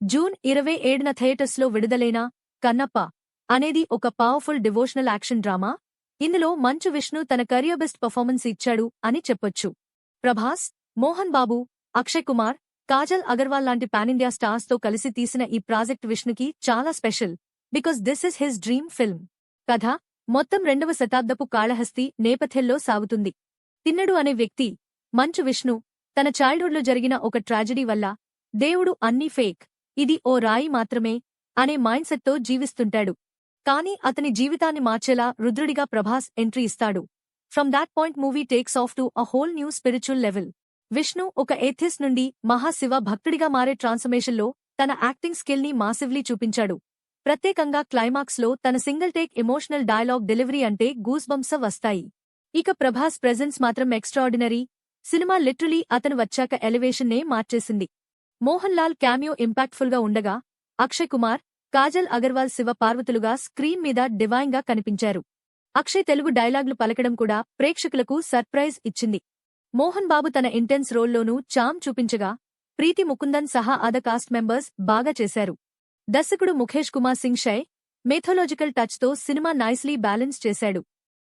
June ఇరవై ఏడున థియేటర్స్లో విడుదలైన కన్నప్ప అనేది ఒక పవర్ఫుల్ డివోషనల్ యాక్షన్ డ్రామా ఇందులో మంచు విష్ణు తన కెరియర్ బెస్ట్ పర్ఫార్మెన్స్ ఇచ్చాడు అని చెప్పొచ్చు. ప్రభాస్ మోహన్ బాబు అక్షయ్ కుమార్ కాజల్ అగర్వాల్ లాంటి పానిండియా స్టార్స్తో కలిసి తీసిన ఈ ప్రాజెక్ట్ విష్ణుకి చాలా special because this is his dream film కథ మొత్తం రెండవ శతాబ్దపు కాళహస్తి నేపథ్యంలో సాగుతుంది. తిన్నడు అనే వ్యక్తి మంచు విష్ణు తన చైల్డ్హుడ్లో జరిగిన ఒక ట్రాజడీ వల్ల దేవుడు అన్నీ ఫేక్ ఇది ఓ రాయి మాత్రమే అనే మైండ్ సెట్తో జీవిస్తుంటాడు. కానీ అతని జీవితాన్ని మార్చేలా రుద్రుడిగా ప్రభాస్ ఎంట్రీ ఇస్తాడు. From that point movie takes off to a whole new spiritual level. Vishnu ఒక ఏథిస్ నుండి మహాశివ భక్తుడిగా మారే ట్రాన్స్ఫర్మేషన్లో తన యాక్టింగ్ స్కిల్ని మాసివ్లీ చూపించాడు. ప్రత్యేకంగా క్లైమాక్స్లో తన single take emotional dialogue delivery అంటే గూస్ వస్తాయి. ఇక ప్రభాస్ ప్రెజెన్స్ మాత్రం ఎక్స్ట్రాడినరీ. సినిమా లిటరలీ అతను వచ్చాక ఎలివేషన్నే మార్చేసింది. మోహన్ లాల్ క్యామియో ఇంపాక్ట్ఫుల్గా ఉండగా అక్షయ్ కుమార్ కాజల్ అగర్వాల్ శివ పార్వతులుగా స్క్రీన్ మీద డివైన్గా కనిపించారు. అక్షయ్ తెలుగు డైలాగ్లు పలకడం కూడా ప్రేక్షకులకు సర్ప్రైజ్ ఇచ్చింది. మోహన్ బాబు తన ఇంటెన్స్ రోల్లోనూ చామ్ చూపించగా ప్రీతి ముకుందన్ సహా అద కాస్ట్ మెంబర్స్ బాగా చేశారు. దర్శకుడు ముఖేష్ కుమార్ సింగ్ షై మేథోలాజికల్ టచ్తో సినిమా నైస్లీ బ్యాలెన్స్ చేశాడు.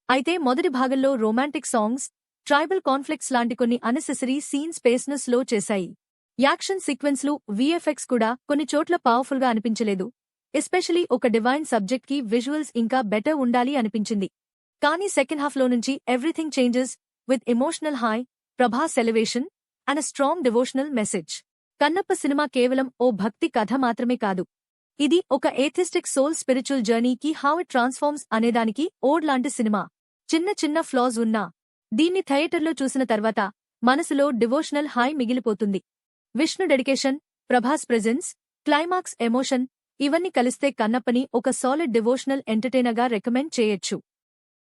అయితే మొదటి భాగంలో రొమాంటిక్ సాంగ్స్ ట్రైబల్ కాన్ఫ్లిక్ట్స్ లాంటి కొన్ని అనెసెసరీ సీన్ స్పేస్ను స్లో చేశాయి. యాక్షన్ సీక్వెన్స్లు వీఎఫ్ఎక్స్ కూడా కొన్ని చోట్ల పవర్ఫుల్గా అనిపించలేదు. ఎస్పెషలీ ఒక డివైన్ సబ్జెక్ట్కి విజువల్స్ ఇంకా బెటర్ ఉండాలి అనిపించింది. కానీ సెకండ్ హాఫ్లో నుంచి everything changes with emotional high Prabhas elevation and a strong devotional message Kannappa cinema కేవలం ఓ భక్తి కథ మాత్రమే కాదు. ఇది ఒక ఏథిస్టిక్ సోల్ స్పిరిచువల్ జర్నీకి హౌ ఇట్ ట్రాన్స్ఫార్మ్స్ అనేదానికి ఓడ్ లాంటి సినిమా. చిన్న చిన్న ఫ్లాస్ ఉన్నా దీన్ని థియేటర్లో చూసిన తర్వాత మనసులో డివోషనల్ హై మిగిలిపోతుంది. Vishnu dedication Prabhas presence climax emotion ఇవన్నీ కలిస్తే కన్నప్పని ఒక సాలిడ్ డివోషనల్ ఎంటర్టైనర్గా రికమెండ్ చేయొచ్చు.